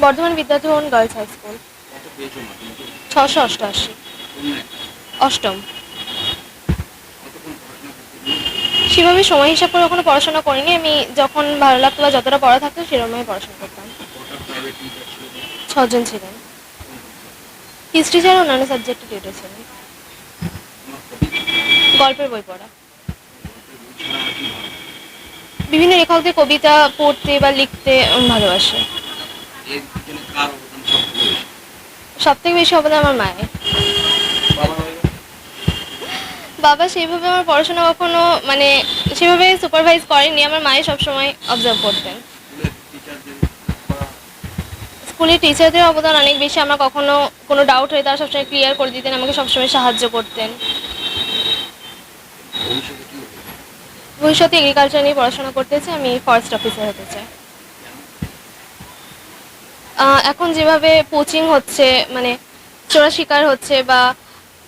Bardhaman Bidyadharan girls high school. ছশো অষ্টআশি। অষ্টম। সেভাবে সময় হিসাব করে কখনো পড়াশোনা করিনি। আমি যখন ভালো লাগতো বা যতটা পড়া থাকতো সেরকমই পড়াশোনা করতাম। ছজন ছিলেন। হিস্ট্রি ছাড়া অন্যান্য সাবজেক্টে টিউটার ছিলেন। গল্পের বই পড়া। বিভিন্ন লেখকদের কবিতা পড়তে বা লিখতে ভালোবাসে। সব থেকে বেশি? অবদান আমার মায়ের। বাবা সেইভাবে আমার পড়াশোনা কখনো মানে সেভাবে সুপারভাইজ করেনি আমার মায়ের সবসময় অবজার্ভ করতেন। স্কুলের টিচারদের অবদান অনেক বেশি আমার কখনো কোনো ডাউট হলে তারা সবসময় ক্লিয়ার করে দিতেন আমাকে সবসময় সাহায্য করতেন। ভবিষ্যতে এগ্রিকালচার নিয়ে পড়াশোনা করতে চাই, আমি ফরেস্ট অফিসার হতে চাই। এখন যেভাবে পোচিং হচ্ছে মানে চোরা শিকার হচ্ছে বা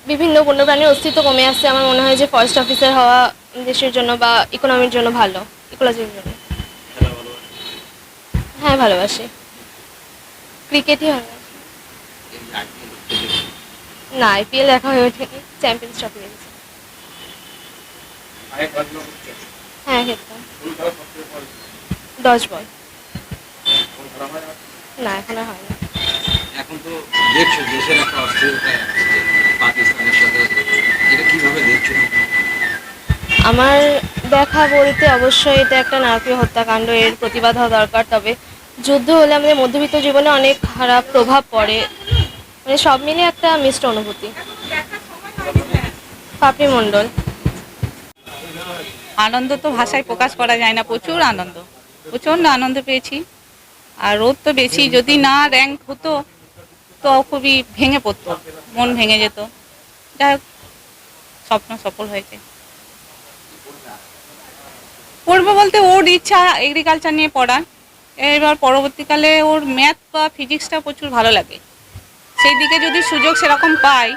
বিভিন্ন বন্যপ্রাণীর অস্তিত্ব কমে আসছে, আমার মনে হয় যে ফরেস্ট অফিসার হওয়া দেশের জন্য বা ইকোনমির জন্য ভালো ইকোলজির জন্য। হ্যাঁ ভালোবাসি। ক্রিকেটই ভালো না আইপিএল দেখা হয়ে ওঠেনি চ্যাম্পিয়ন্স ট্রফি দেখেছি আগে খেলাধুলা করতে হ্যাঁ পরে দশ বল। হয় না না এখন হয় না। এখন তো দেখছ দেশের একটা অস্থিরতা পাকিস্তানের সাথে। এটা কীভাবে দেখছ? আমার দেখা বলতে অবশ্যই এটা একটা নারকীয় হত্যাকাণ্ড এর প্রতিবাদ হওয়া দরকার। তবে যুদ্ধ হলে আমাদের মধ্যবিত্ত জীবনে অনেক খারাপ প্রভাব পড়ে। মানে সব মিলে একটা মিশ্র অনুভূতি। পাপড়ি মণ্ডল। আনন্দ তো ভাষায় প্রকাশ করা যায় না, প্রচুর আনন্দ, প্রচণ্ড আনন্দ পেয়েছি। আর রোদ তো বেশি, যদি না র্যাঙ্ক হতো, তো খুবই ভেঙে পড়তো, মন ভেঙে যেত। যাই হোক, স্বপ্ন সফল হয়েছে। পড়ব বলতে ওর ইচ্ছা এগ্রিকালচার নিয়ে পড়ার। এবার পরবর্তীকালে ওর ম্যাথ বা ফিজিক্সটা প্রচুর ভালো লাগে। সেই দিকে যদি সুযোগ সেরকম পাই,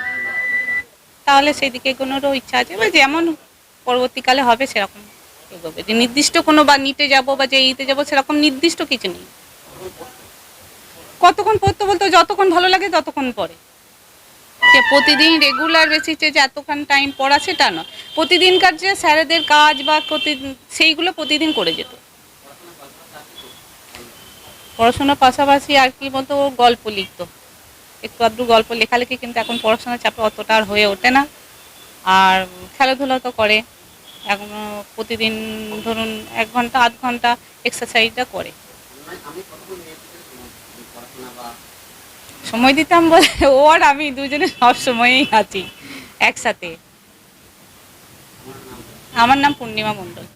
তাহলে সেই দিকে এগোনোরও ইচ্ছা আছে। এবার যেমন পরবর্তীকালে হবে সেরকম এগোবে যে নির্দিষ্ট কোনো বা নিতে যাব বা যে ইতে যাব সেরকম নির্দিষ্ট কিছু নেই। কতক্ষণ পড়তে বলতে যতক্ষণ ভালো লাগে ততক্ষণ পড়ে। যে প্রতিদিন রেগুলার বেসিসে যে এতক্ষণ টাইম পড়া সেটা নয়। প্রতিদিনকার যে স্যারেদের কাজ বা প্রতিদিন সেইগুলো প্রতিদিন করে যেত। পড়াশোনার পাশাপাশি আর কি বলতো, গল্প লিখতো। একটু আধটু গল্প লেখালেখি কিন্তু এখন পড়াশোনার চাপে অতটা আর হয়ে ওঠে না। আর খেলাধুলা তো করে। এখন প্রতিদিন ধরুন এক ঘণ্টা, আধ ঘণ্টা এক্সারসাইজটা করে। সময় দিতাম বলে ও আর আমি দুজনে সব সময়ই আছি একসাথে। আমার নাম পূর্ণিমা মণ্ডল।